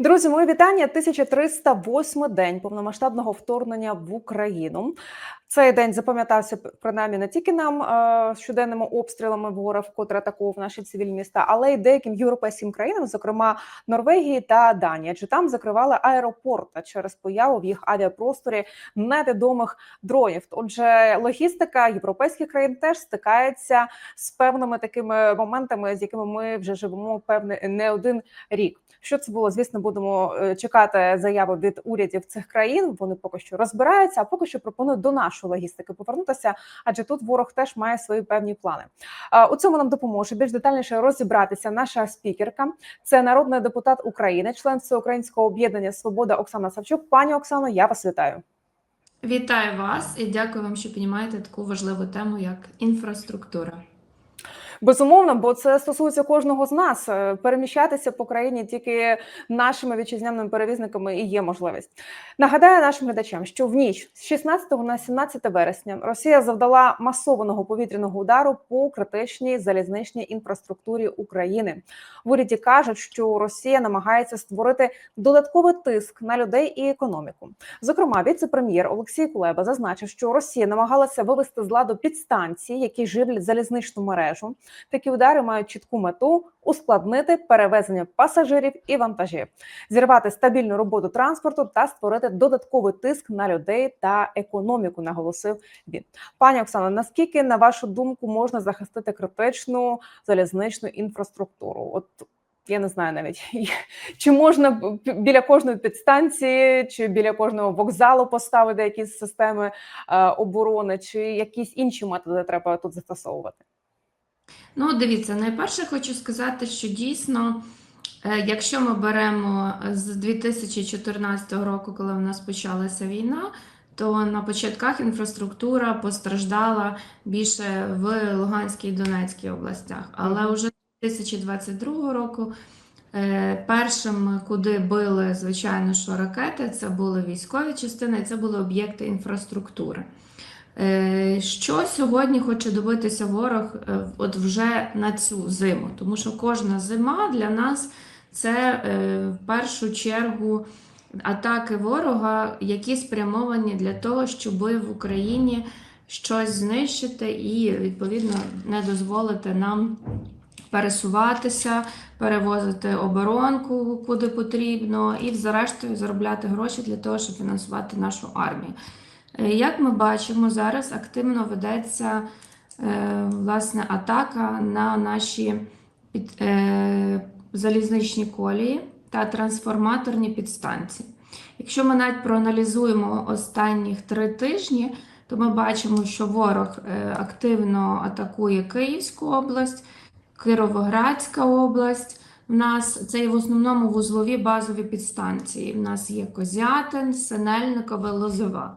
Друзі, мої вітання. 1308 день повномасштабного вторгнення в Україну. Цей день запам'ятався принаймні не тільки нам е, щоденними обстрілами ворог, вкотре атакував наші цивільні міста, але й деяким європейським країнам, зокрема Норвегії та Данії. Адже там закривали аеропорти через появу в їх авіапросторі невідомих дронів. Отже, логістика європейських країн теж стикається з певними такими моментами, з якими ми вже живемо певне не один рік. Що це було? Звісно, будемо е, чекати заяви від урядів цих країн. Вони поки що розбираються, а поки що пропонують до нашої логістики повернутися, адже тут ворог теж має свої певні плани. У цьому нам допоможе більш детальніше розібратися. Наша спікерка це народний депутат України, член Всеукраїнського об'єднання Свобода Оксана Савчук. Пані Оксано, я вас вітаю. Вітаю вас і дякую вам, що піднімаєте таку важливу тему, як інфраструктура. Безумовно, бо це стосується кожного з нас. Е, Переміщатися по країні тільки нашими вітчизняними перевізниками і є можливість. Нагадаю нашим глядачам, що в ніч з 16 на 17 вересня Росія завдала масованого повітряного удару по критичній залізничній інфраструктурі України. В уряді кажуть, що Росія намагається створити додатковий тиск на людей і економіку. Зокрема, віце-прем'єр Олексій Кулеба зазначив, що Росія намагалася вивести з ладу підстанції, які живлять залізничну мережу. Такі удари мають чітку мету ускладнити перевезення пасажирів і вантажів, зірвати стабільну роботу транспорту та створити додатковий тиск на людей та економіку. Наголосив він. Пані Оксано, наскільки на вашу думку можна захистити критичну залізничну інфраструктуру? От я не знаю навіть чи можна біля кожної підстанції, чи біля кожного вокзалу поставити якісь системи е, оборони, чи якісь інші методи треба тут застосовувати. Ну, дивіться, найперше хочу сказати, що дійсно, е, якщо ми беремо з 2014 року, коли в нас почалася війна, то на початках інфраструктура постраждала більше в Луганській і Донецькій областях. Але вже з 2022 року е, першим, куди били, звичайно, що ракети, це були військові частини, це були об'єкти інфраструктури. Е, Що сьогодні хоче добитися ворог е, от вже на цю зиму? Тому що кожна зима для нас це е, в першу чергу атаки ворога, які спрямовані для того, щоб в Україні щось знищити і відповідно не дозволити нам пересуватися, перевозити оборонку куди потрібно, і зрештою заробляти гроші для того, щоб фінансувати нашу армію. Е, Як ми бачимо, зараз активно ведеться е, власне атака на наші під, е, залізничні колії та трансформаторні підстанції. Якщо ми навіть проаналізуємо останніх три тижні, то ми бачимо, що ворог активно атакує Київську область, Кіровоградська область. В нас це є в основному вузлові базові підстанції. В нас є Козятин, Синельникове, Лозова.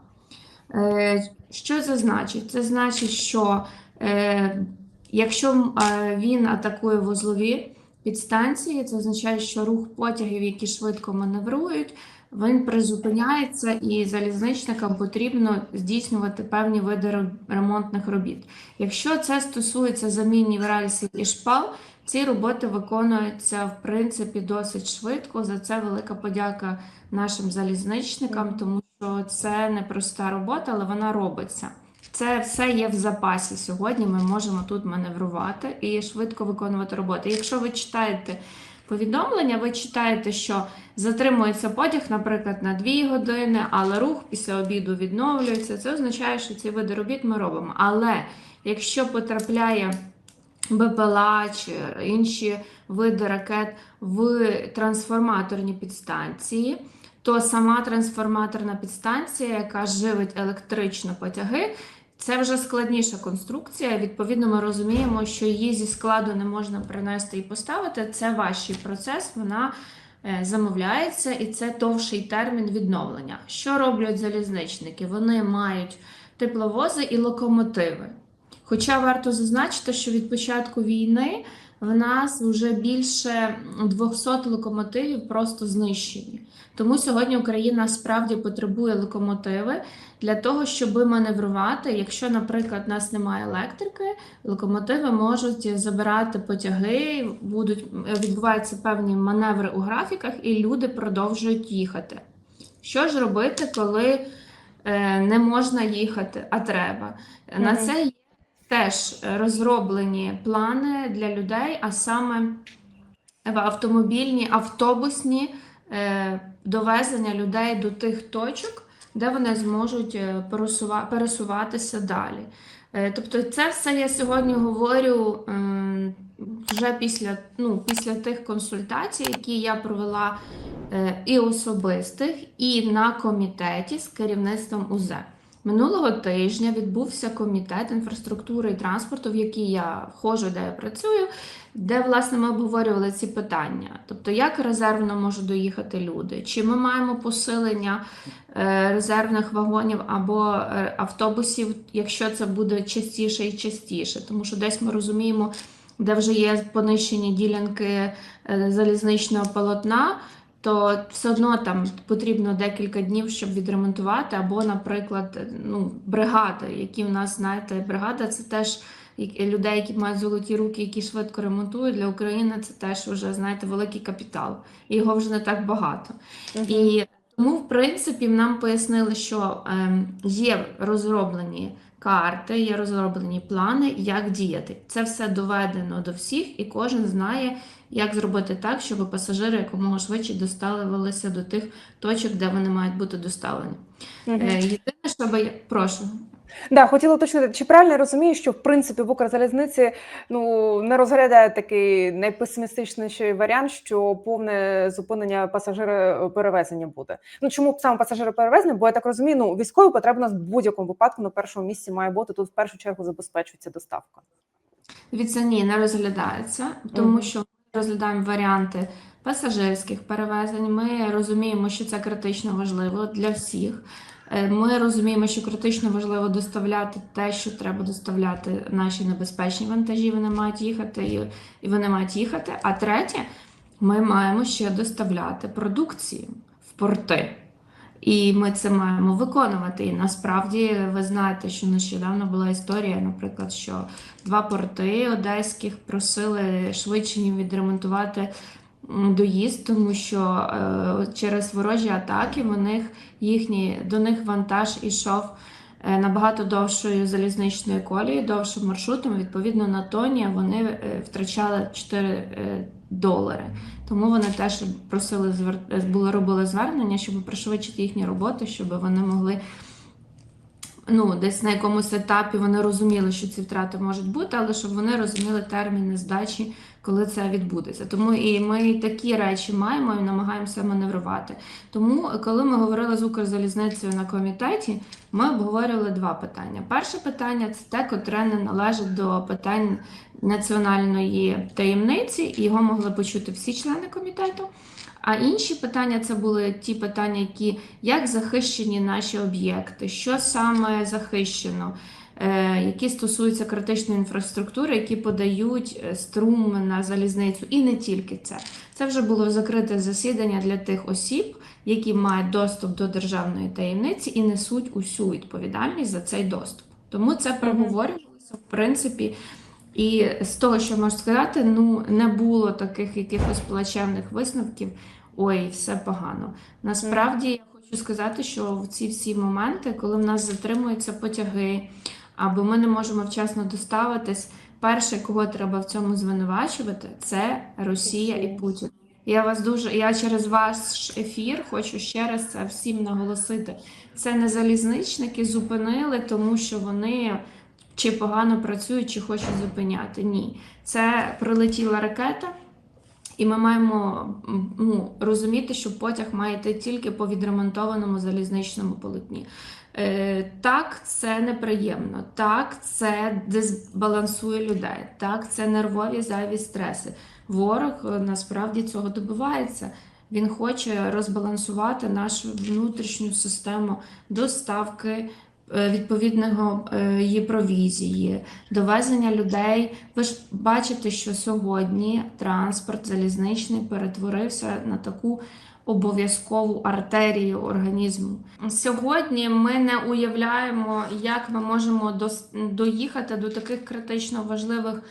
Е, Що це значить? Це значить, що е, якщо е, він атакує вузлові підстанції, це означає, що рух потягів, які швидко маневрують, він призупиняється, і залізничникам потрібно здійснювати певні види ремонтних робіт. Якщо це стосується замінів рельсів і шпал, ці роботи виконуються в принципі досить швидко. За це велика подяка нашим залізничникам, тому що це не проста робота, але вона робиться. Це все є в запасі сьогодні. Ми можемо тут маневрувати і швидко виконувати роботи. Якщо ви читаєте повідомлення, ви читаєте, що затримується потяг, наприклад, на 2 години, але рух після обіду відновлюється. Це означає, що ці види робіт ми робимо. Але якщо потрапляє БПЛА чи інші види ракет в трансформаторні підстанції, то сама трансформаторна підстанція, яка живить електрично потяги, це вже складніша конструкція. Відповідно, ми розуміємо, що її зі складу не можна принести і поставити. Це важчий процес, вона е, замовляється, і це довший термін відновлення. Що роблять залізничники? Вони мають тепловози і локомотиви. Хоча варто зазначити, що від початку війни в нас вже більше 200 локомотивів просто знищені. Тому сьогодні Україна справді потребує локомотиви для того, щоб маневрувати. Якщо, наприклад, у нас немає електрики, локомотиви можуть забирати потяги, будуть відбуваються певні маневри у графіках, і люди продовжують їхати. Що ж робити, коли е, не можна їхати, а треба? На це є теж розроблені плани для людей, а саме автомобільні, автобусні е, довезення людей до тих точок, де вони зможуть е, пересува- пересуватися далі. Е, Тобто, це все я сьогодні говорю ем, вже після, ну, після тих консультацій, які я провела і особистих, і на комітеті з керівництвом УЗ. Минулого тижня відбувся комітет інфраструктури і транспорту, в який я входжу, де я працюю, де власне ми обговорювали ці питання. Тобто, як резервно можуть доїхати люди, чи ми маємо посилення е, резервних вагонів або е, автобусів, якщо це буде частіше і частіше, тому що десь ми розуміємо, де вже є понищені ділянки е, залізничного полотна. То все одно там потрібно декілька днів, щоб відремонтувати, або, наприклад, ну, бригади, які в нас, знаєте, бригада це теж людей, які мають золоті руки, які швидко ремонтують. Для України це теж вже, знаєте, великий капітал. І його вже не так багато. Мгм. І тому, в принципі, нам пояснили, що ем, є розроблені карти, є розроблені плани, як діяти. Це все доведено до всіх, і кожен знає, як зробити так, щоб пасажири якомога швидше доставилися до тих точок, де вони мають бути доставлені. Е, Єдине, що я прошу. Да, хотіла уточнити, чи правильно я розумію, що в принципі в Укрзалізниці ну не розглядає такий найпесимістичніший варіант, що повне зупинення пасажироперевезення буде. Ну чому б саме пасажироперевезення? Бо я так розумію, ну військові потреби у нас в будь-якому випадку на першому місці має бути. Тут в першу чергу забезпечується доставка. Дивіться, ні, не розглядається, тому Мгм. що ми розглядаємо варіанти пасажирських перевезень. Ми розуміємо, що це критично важливо для всіх. Е, Ми розуміємо, що критично важливо доставляти те, що треба доставляти наші небезпечні вантажі. Вони мають їхати і, вони мають їхати. А третє, ми маємо ще доставляти продукцію в порти. І ми це маємо виконувати. І насправді ви знаєте, що нещодавно була історія, наприклад, що два порти одеських просили швидше відремонтувати доїзд, тому що е, через ворожі атаки в них їхні, до них вантаж ішов е, набагато довшою залізничною колією, довшим маршрутом. Відповідно, на тоні вони е, втрачали 4 е, долари. Тому вони теж просили були робили звернення, щоб пришвидшити їхні роботи, щоб вони могли. Ну, десь на якомусь етапі вони розуміли, що ці втрати можуть бути, але щоб вони розуміли терміни здачі, коли це відбудеться. Тому і ми такі речі маємо і намагаємося маневрувати. Тому, коли ми говорили з Укрзалізницею на комітеті, ми обговорювали два питання. Перше питання це те, котре не належить до питань національної таємниці, і його могли почути всі члени комітету. А інші питання це були ті питання, які як захищені наші об'єкти, що саме захищено, які стосуються критичної інфраструктури, які подають е, струм на залізницю, і не тільки це. Це вже було закрите засідання для тих осіб, які мають доступ до державної таємниці і несуть усю відповідальність за цей доступ. Тому це проговорювалося в принципі. І з того, що можу сказати, ну не було таких якихось плачевних висновків. Ой, все погано. Насправді я хочу сказати, що в ці всі моменти, коли в нас затримуються потяги, або ми не можемо вчасно доставитись, перше, кого треба в цьому звинувачувати, це Росія і Путін. Я вас дуже, я через ваш ефір хочу ще раз це всім наголосити. Це не залізничники зупинили, тому що вони чи погано працюють, чи хочуть зупиняти. Ні, це прилетіла ракета, і ми маємо ну, розуміти, що потяг має йти тільки по відремонтованому залізничному полотні. Е, так, це неприємно. Так, це дисбалансує людей. Так, це нервові зайві стреси. Ворог е, насправді цього добивається. Він хоче розбалансувати нашу внутрішню систему доставки е, відповідного її провізії, довезення людей. Ви ж бачите, що сьогодні транспорт залізничний перетворився на таку обов'язкову артерію організму. Сьогодні ми не уявляємо, як ми можемо доїхати до таких критично важливих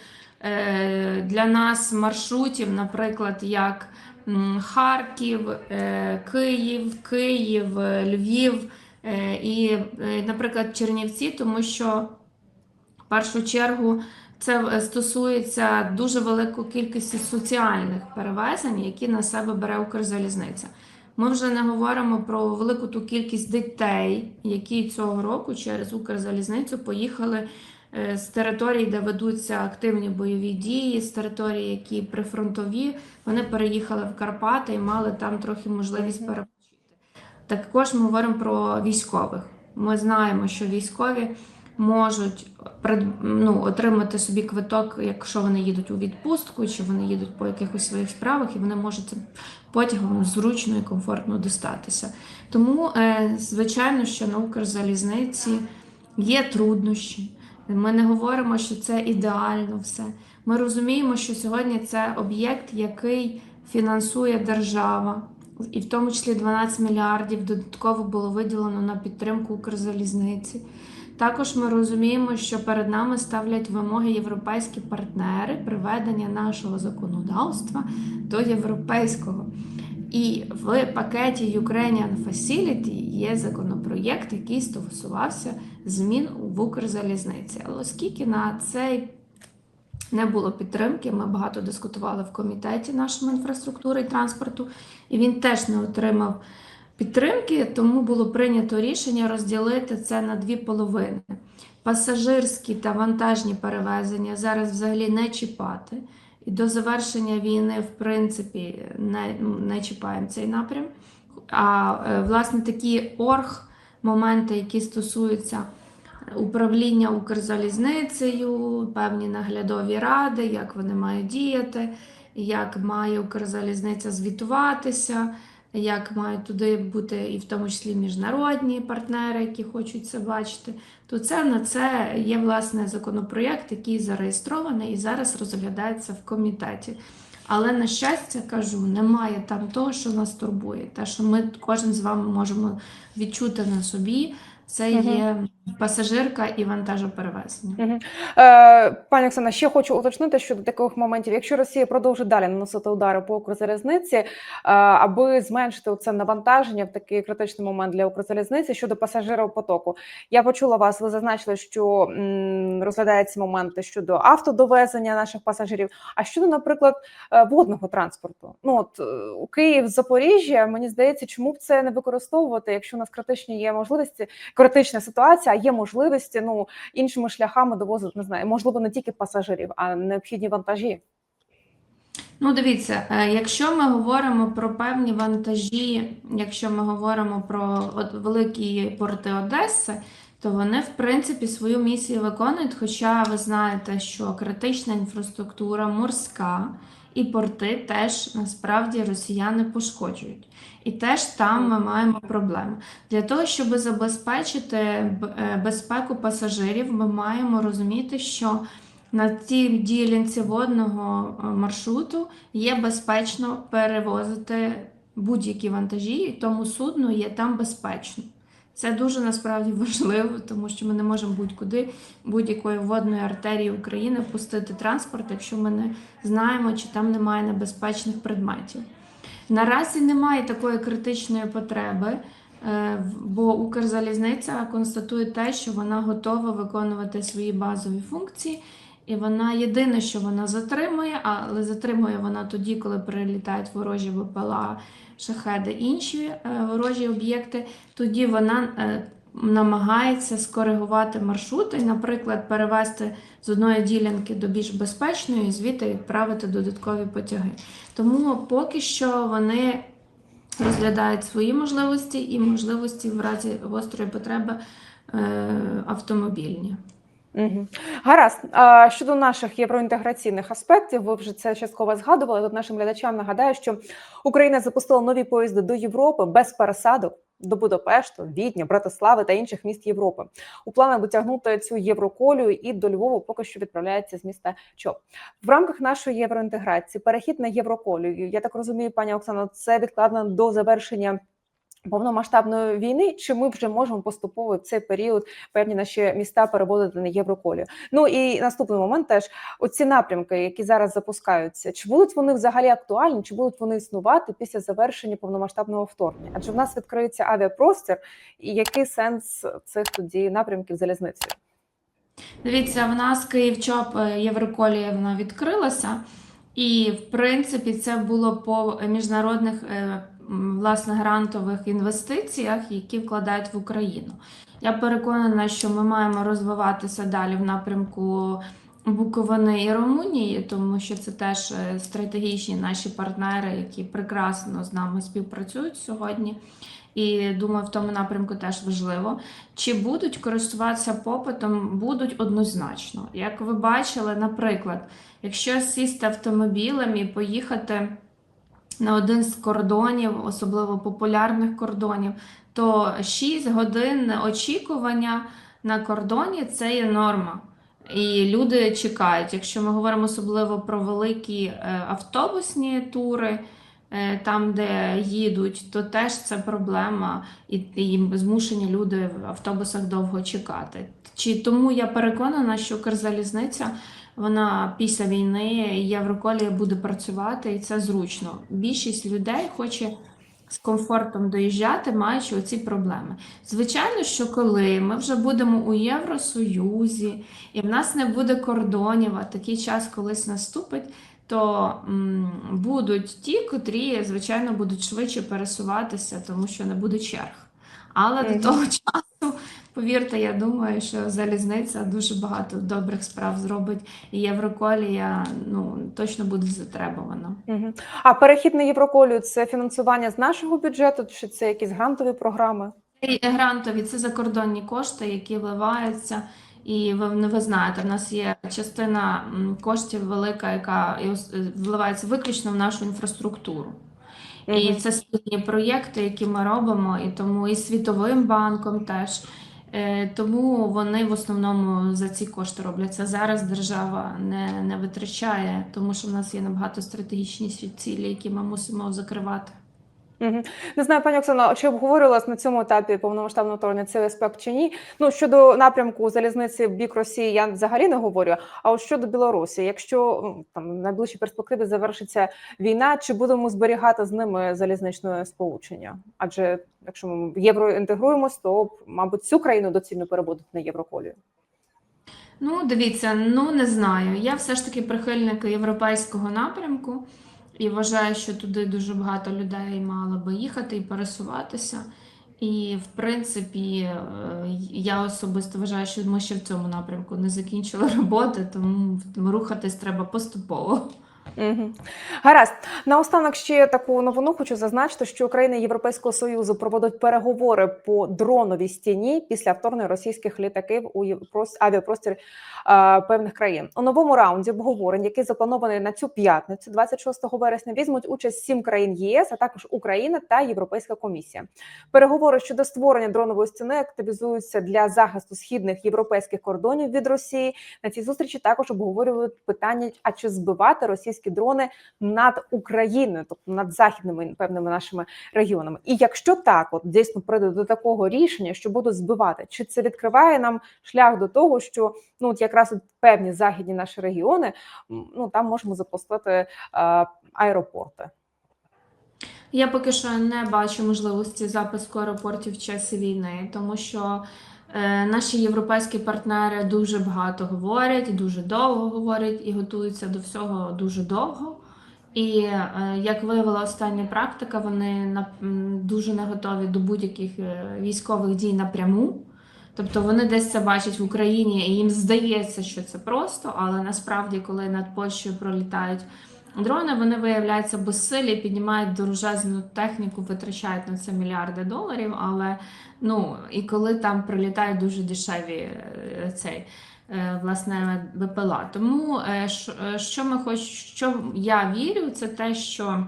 е, для нас маршрутів, наприклад, як Харків, е, Київ, Київ, е, Львів і, наприклад, Чернівці, тому що в першу чергу це е, стосується дуже великої кількості соціальних перевезень, які на себе бере Укрзалізниця. Ми вже не говоримо про велику ту кількість дітей, які цього року через Укрзалізницю поїхали е, з територій, де ведуться активні бойові дії, з територій, які прифронтові, вони переїхали в Карпати і мали там трохи можливість перепочити. Також ми говоримо про військових. Ми знаємо, що військові можуть ну, отримати собі квиток, якщо вони їдуть у відпустку, чи вони їдуть по якихось своїх справах, і вони можуть потягом зручно і комфортно дістатися. Тому, е, звичайно, що на Укрзалізниці є труднощі. Ми не говоримо, що це ідеально все. Ми розуміємо, що сьогодні це об'єкт, який фінансує держава, і в тому числі 12 мільярдів додатково було виділено на підтримку Укрзалізниці. Також ми розуміємо, що перед нами ставлять вимоги європейські партнери приведення нашого законодавства до європейського. І в пакеті Ukrainian Facility є законопроєкт, який стосувався змін в Укрзалізниці. Але оскільки на цей не було підтримки, ми багато дискутували в комітеті нашому інфраструктури і транспорту, і він теж не отримав підтримки, тому було прийнято рішення розділити це на дві половини. Пасажирські та вантажні перевезення зараз взагалі не чіпати. І до завершення війни, в принципі, не, ну, не чіпаємо цей напрям. А е, власне такі орг моменти, які стосуються управління Укрзалізницею, певні наглядові ради, як вони мають діяти, як має Укрзалізниця звітуватися, як мають туди бути і в тому числі міжнародні партнери, які хочуть це бачити. То це на це є власне законопроєкт, який зареєстрований і зараз розглядається в комітеті. Але на щастя кажу, немає там того, що нас турбує. Те, що ми кожен з вами можемо відчути на собі, це є пасажирка і вантажоперевезення. Мгм. Е, Пані Оксана, ще хочу уточнити щодо таких моментів. Якщо Росія продовжить далі наносити удари по Укрзалізниці, е, аби зменшити це навантаження в такий критичний момент для Укрзалізниці щодо пасажиропотоку, я почула вас. Ви зазначили, що м, розглядаються моменти щодо автодовезення наших пасажирів. А щодо, наприклад, е, водного транспорту, ну от е, у Київ, Запоріжжя, мені здається, чому б це не використовувати, якщо у нас критичні є можливості, критична ситуація, а є можливості ну іншими шляхами довозити, не знаю, можливо, не тільки пасажирів, а необхідні вантажі. Ну, дивіться, е, якщо ми говоримо про певні вантажі, якщо ми говоримо про великі порти Одеси, то вони, в принципі, свою місію виконують. Хоча ви знаєте, що критична інфраструктура морська і порти теж насправді росіяни пошкоджують. І теж там ми маємо проблеми. Для того, щоб забезпечити е, безпеку пасажирів, ми маємо розуміти, що на цій ділянці водного е, маршруту є безпечно перевозити будь-які вантажі, і тому судну є там безпечно. Це дуже насправді важливо, тому що ми не можемо будь-куди будь-якої водної артерії України пустити транспорт, якщо ми не знаємо, чи там немає небезпечних предметів. Наразі немає такої критичної потреби, е, бо Укрзалізниця констатує те, що вона готова виконувати свої базові функції, і вона єдине, що вона затримує, але затримує вона тоді, коли прилітають ворожі БПЛА, шахеди, інші е, ворожі об'єкти. Тоді вона е, намагається скоригувати маршрути, і, наприклад, перевести з одної ділянки до більш безпечної, і звідти відправити додаткові потяги. Тому поки що вони розглядають свої можливості і можливості в разі гострої потреби е, автомобільні. Гаразд. Щодо наших євроінтеграційних аспектів, ви вже це частково згадували. Тут нашим глядачам нагадаю, що Україна запустила нові поїзди до Європи без пересадок до Будапешту, Відня, Братислави та інших міст Європи. У планах дотягнути цю євроколію і до Львова поки що відправляється з міста Чоп. В рамках нашої євроінтеграції перехід на євроколію. Я так розумію, пані Оксано, це відкладено до завершення. Повномасштабної війни, чи ми вже можемо поступово в цей період певні наші міста переводити на євроколію? Ну і наступний момент теж оці напрямки, які зараз запускаються, чи будуть вони взагалі актуальні, чи будуть вони існувати після завершення повномасштабного вторгнення? Адже в нас відкриється авіапростір, і який сенс цих тоді напрямків залізниці? Дивіться, в нас Київ-Чоп е, Євроколія вона відкрилася, і в принципі це було по міжнародних е, власне грантових інвестиціях, які вкладають в Україну. Я переконана, що ми маємо розвиватися далі в напрямку Буковини і Румунії, тому що це теж е, стратегічні наші партнери, які прекрасно з нами співпрацюють сьогодні. І думаю, в тому напрямку теж важливо. Чи будуть користуватися попитом? Будуть однозначно. Як ви бачили, наприклад, якщо сісти автомобілем і поїхати на один з кордонів, особливо популярних кордонів, то 6 годин очікування на кордоні це є норма. І люди чекають. Якщо ми говоримо особливо про великі е, автобусні тури, е, там, де їдуть, то теж це проблема, і, і змушені люди в автобусах довго чекати. Чи тому я переконана, що Укрзалізниця вона після війни Євроколія буде працювати, і це зручно. Більшість людей хоче з комфортом доїжджати, маючи оці проблеми. Звичайно, що коли ми вже будемо у Євросоюзі, і в нас не буде кордонів, а такий час колись наступить, то м, будуть ті, котрі, звичайно, будуть швидше пересуватися, тому що не буде черг. Але Мгм. до того часу, повірте, я думаю, що залізниця дуже багато добрих справ зробить, і Євроколія ну, точно буде затребувана. Угу. А перехід на євроколію це фінансування з нашого бюджету, чи це якісь грантові програми? Грантові це закордонні кошти, які вливаються. І ви, ну, ви знаєте, в нас є частина коштів велика, яка е, вливається виключно в нашу інфраструктуру. І це спільні проєкти, які ми робимо, і тому і Світовим банком теж. Е, Тому вони в основному за ці кошти робляться. Зараз держава не, не витрачає, тому що в нас є набагато стратегічні цілі, які ми мусимо закривати. Не знаю, пані Оксано, чи обговорювалась на цьому етапі повномасштабного вторгнення цей аспект чи ні? Ну щодо напрямку залізниці в бік Росії, я взагалі не говорю. А от щодо Білорусі, якщо там в найближчій перспективі завершиться війна, чи будемо зберігати з ними залізничне сполучення? Адже якщо ми в євро інтегруємось, то мабуть цю країну доцільно переводити на євроколію. Ну, дивіться, ну не знаю. Я все ж таки прихильник європейського напрямку і вважаю, що туди дуже багато людей мало би їхати і пересуватися. І, в принципі, е, я особисто вважаю, що ми ще в цьому напрямку не закінчили роботи, тому рухатись треба поступово. Угу. Гаразд. Наостанок ще таку новину хочу зазначити, що Україна Європейського Союзу проводять переговори по дроновій стіні після вторгнення російських літаків у авіапростір е, певних країн. У новому раунді обговорень, який запланований на цю п'ятницю, 26 вересня, візьмуть участь сім країн ЄС, а також Україна та Європейська комісія. Переговори щодо створення дронової стіни активізуються для захисту східних європейських кордонів від Росії. На цій зустрічі також обговорюють питання: а чи збивати російські дрони над Україною, тобто над західними певними нашими регіонами. І якщо так, от дійсно прийде до такого рішення, що будуть збивати, чи це відкриває нам шлях до того, що ну от якраз от певні західні наші регіони, ну там можемо запустити е, аеропорти. Я поки що не бачу можливості запуску аеропортів в часі війни, тому що наші європейські партнери дуже багато говорять, дуже довго говорять і готуються до всього дуже довго. І е, як виявила остання практика, вони дуже не готові до будь-яких е, військових дій напряму. Тобто вони десь це бачать в Україні, і їм здається, що це просто, але насправді, коли над Польщею пролітають Дрони вони виявляються безсилі, піднімають дорожезну техніку, витрачають на це мільярди доларів. Але ну і коли там прилітають дуже дешеві е, цей е, власне ВПЛА. Тому е, що, ми хоч, що я вірю, це те, що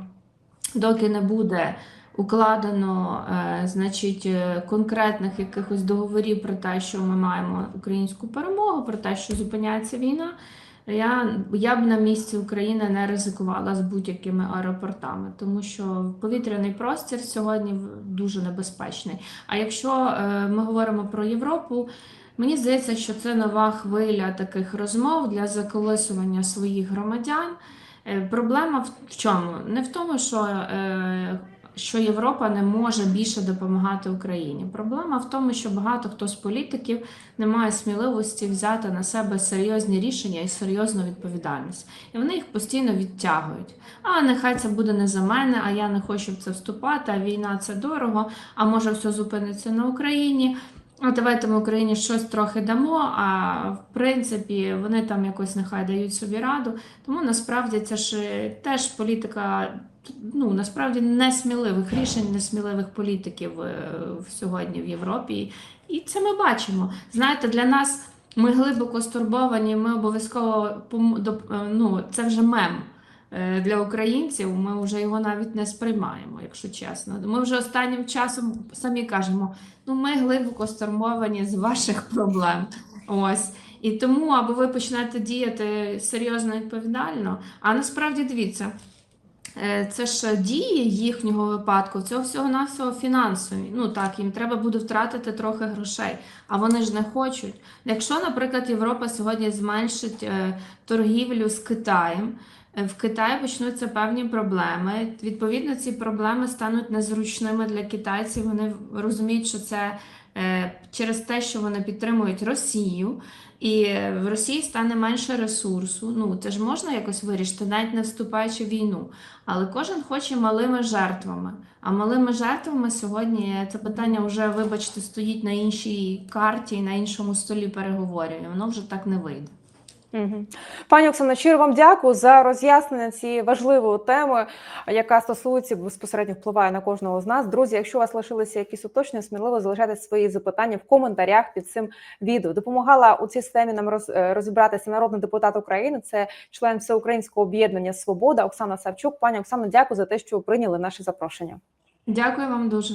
доки не буде укладено, значить, конкретних якихось договорів про те, що ми маємо українську перемогу, про те, що зупиняється війна. Я, я б на місці України не ризикувала з будь-якими аеропортами, тому що повітряний простір сьогодні дуже небезпечний. А якщо е, ми говоримо про Європу, мені здається, що це нова хвиля таких розмов для заколисування своїх громадян. Е, Проблема в в чому? Не в тому, що, е, що Європа не може більше допомагати Україні. Проблема в тому, що багато хто з політиків не має сміливості взяти на себе серйозні рішення і серйозну відповідальність. І вони їх постійно відтягують. А нехай це буде не за мене, а я не хочу в це вступати, а війна це дорого, а може все зупиниться на Україні. А давайте ми Україні щось трохи дамо, а в принципі вони там якось нехай дають собі раду. Тому насправді це ж е, теж політика, ну насправді несміливих рішень, несміливих політиків е, сьогодні в Європі. І це ми бачимо. Знаєте, для нас ми глибоко стурбовані, ми обов'язково е, ну, це вже мем. е, Для українців ми вже його навіть не сприймаємо, якщо чесно. Ми вже останнім часом самі кажемо, ну ми глибоко стурбовані з ваших проблем. Ось. І тому або ви почнете діяти серйозно відповідально, а насправді дивіться, це ж дії їхнього випадку, це всього-навсього фінансові. Ну так, їм треба буде втратити трохи грошей, а вони ж не хочуть. Якщо, наприклад, Європа сьогодні зменшить е, торгівлю з Китаєм, е, в Китаї почнуться певні проблеми. Відповідно, ці проблеми стануть незручними для китайців. Вони розуміють, що це е, через те, що вони підтримують Росію, і в Росії стане менше ресурсу. Ну це ж можна якось вирішити, навіть не вступаючи в війну. Але кожен хоче малими жертвами. А малими жертвами сьогодні це питання вже, вибачте, стоїть на іншій карті, на іншому столі переговорів. І воно вже так не вийде. Пані Оксано, щиро вам дякую за роз'яснення цієї важливої теми, яка стосується безпосередньо впливає на кожного з нас. Друзі, якщо у вас лишилися якісь уточнення, сміливо залишайте свої запитання в коментарях під цим відео. Допомагала у цій темі нам роз- е, розібратися народний депутат України. Це член Всеукраїнського об'єднання Свобода Оксана Савчук. Пані Оксано, дякую за те, що прийняли наше запрошення. Дякую вам дуже.